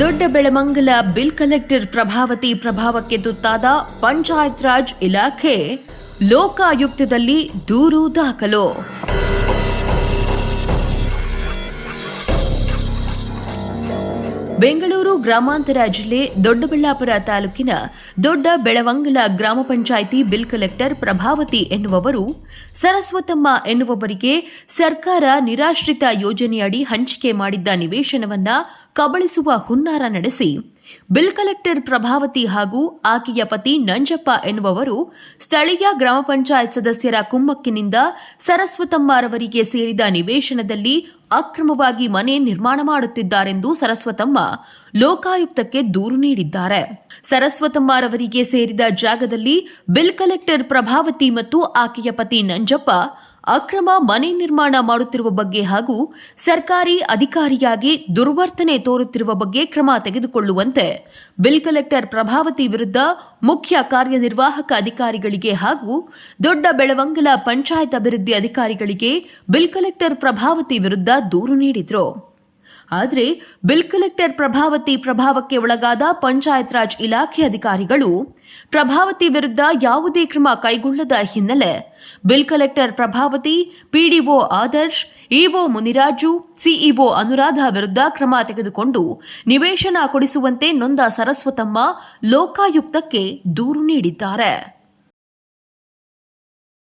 ದೊಡ್ಡ ಬೆಳಮಂಗಲ bill collector Prabhavati ಪ್ರಭಾವಕ್ಕೆ ತುತ್ತಾದ ಪಂಚಾಯತ್ ರಾಜ್ ಇಲಾಖೆ ಲೋಕಾಯುಕ್ತದಲ್ಲಿ ದೂರು ದಾಖಲು. ಬೆಂಗಳೂರು ಗ್ರಾಮಾಂತರ ಜಿಲ್ಲೆ ದೊಡ್ಡಬಳ್ಳಾಪುರ ತಾಲೂಕಿನ ದೊಡ್ಡ ಬೆಳವಂಗಲ ಗ್ರಾಮ ಪಂಚಾಯಿತಿ ಬಿಲ್ ಕಲೆಕ್ಟರ್ ಪ್ರಭಾವತಿ ಎನ್ನುವವರು, ಸರಸ್ವತಮ್ಮ ಎನ್ನುವವರಿಗೆ ಸರ್ಕಾರ ನಿರಾಶ್ರಿತ ಯೋಜನೆಯಡಿ ಹಂಚಿಕೆ ಮಾಡಿದ್ದ ನಿವೇಶನವನ್ನ ಕಬಳಿಸುವ ಹುನ್ನಾರ ನಡೆಸಿ ಬಿಲ್ ಕಲೆಕ್ಟರ್ ಪ್ರಭಾವತಿ ಹಾಗೂ ಆಕೆಯ ಪತಿ ನಂಜಪ್ಪ ಎನ್ನುವವರು ಸ್ಥಳೀಯ ಗ್ರಾಮ ಪಂಚಾಯತ್ ಸದಸ್ಯರ ಕುಮ್ಮಕ್ಕಿನಿಂದ ಸರಸ್ವತಮ್ಮರವರಿಗೆ ಸೇರಿದ ನಿವೇಶನದಲ್ಲಿ ಅಕ್ರಮವಾಗಿ ಮನೆ ನಿರ್ಮಾಣ ಮಾಡುತ್ತಿದ್ದಾರೆಂದು ಸರಸ್ವತಮ್ಮ ಲೋಕಾಯುಕ್ತಕ್ಕೆ ದೂರು ನೀಡಿದ್ದಾರೆ. ಸರಸ್ವತಮ್ಮರವರಿಗೆ ಸೇರಿದ ಜಾಗದಲ್ಲಿ ಬಿಲ್ ಕಲೆಕ್ಟರ್ ಪ್ರಭಾವತಿ ಮತ್ತು ಆಕೆಯ ಪತಿ ನಂಜಪ್ಪ ಅಕ್ರಮ ಮನೆ ನಿರ್ಮಾಣ ಮಾಡುತ್ತಿರುವ ಬಗ್ಗೆ ಹಾಗೂ ಸರ್ಕಾರಿ ಅಧಿಕಾರಿಯಾಗಿ ದುರ್ವರ್ತನೆ ತೋರುತ್ತಿರುವ ಬಗ್ಗೆ ಕ್ರಮ ತೆಗೆದುಕೊಳ್ಳುವಂತೆ ಬಿಲ್ ಕಲೆಕ್ಟರ್ ಪ್ರಭಾವತಿ ವಿರುದ್ಧ ಮುಖ್ಯ ಕಾರ್ಯನಿರ್ವಾಹಕ ಅಧಿಕಾರಿಗಳಿಗೆ ಹಾಗೂ ದೊಡ್ಡ ಬೆಳವಂಗಲ ಪಂಚಾಯತ್ ಅಭಿವೃದ್ಧಿ ಅಧಿಕಾರಿಗಳಿಗೆ ಬಿಲ್ ಕಲೆಕ್ಟರ್ ಪ್ರಭಾವತಿ ವಿರುದ್ಧ ದೂರು ನೀಡಿದ್ರು. ಆದರೆ ಬಿಲ್ ಕಲೆಕ್ಟರ್ ಪ್ರಭಾವತಿ ಪ್ರಭಾವಕ್ಕೆ ಒಳಗಾದ ಪಂಚಾಯತ್ ರಾಜ್ ಇಲಾಖೆ ಅಧಿಕಾರಿಗಳು ಪ್ರಭಾವತಿ ವಿರುದ್ಧ ಯಾವುದೇ ಕ್ರಮ ಕೈಗೊಳ್ಳದ ಹಿನ್ನೆಲೆ bill collector Prabhavati, PDO Adarsh, EO Muniraju, CEO Anuradha ವಿರುದ್ಧ ಕ್ರಮ ತೆಗೆದುಕೊಂಡು ನಿವೇಶನ ಕೊಡಿಸುವಂತೆ ನೊಂದ ಸರಸ್ವತಮ್ಮ ಲೋಕಾಯುಕ್ತಕ್ಕೆ ದೂರು ನೀಡಿದ್ದಾರೆ.